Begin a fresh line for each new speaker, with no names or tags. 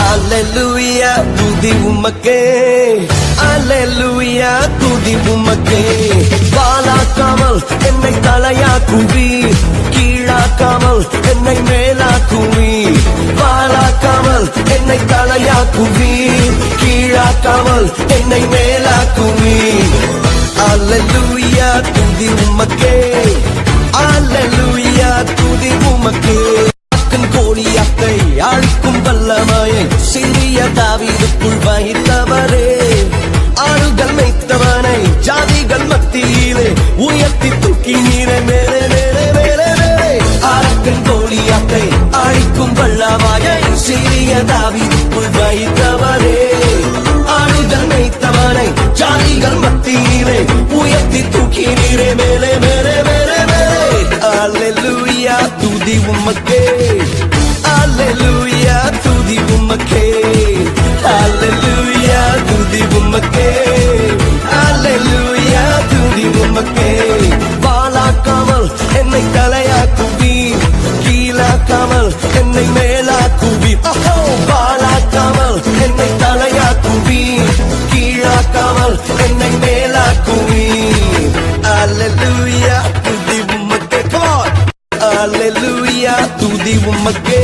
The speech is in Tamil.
அலலுயா துதி உமக்கே அலலுயா துதி உமக்கே வாலாக்காமல் என்னை தலையாக்குவி கீழாக்காமல் என்னை மேலாக்குவி வாலாக்காமல் என்னை தலையாக்குவி கீழாக்காமல் என்னை மேலாக்குவி அலலுயா துதி உமக்கே அலலுயா துதி உமக்கே ஆக்கன் கோழியாத்தை அழிக்கும் தாவிதுக்குள் வகித்தவரே ஆறுகள் மைத்தவனை ஜாதிகள் மத்தியிலே உயர்த்தி தூக்கி நீரை மேலே மேலே மேலே மேலே. ஆரக்கன் கோழியாத்தை அழிக்கும் வல்லமாயை சிறிய தாவிதுக்குள் வகித்தவரே ஆறுகள் மைத்தவனை ஜாதிகள் மத்தியிலே உயர்த்தி தூக்கி நீரை மேலே மேலே மேலே மேலே. அல்லேலூயா துதி உமக்கே. அல்லேலூயா மேலாக்குவி அல்லேலூயா துதி உமக்கே. Come on. அல்லேலூயா துதி உமக்கே.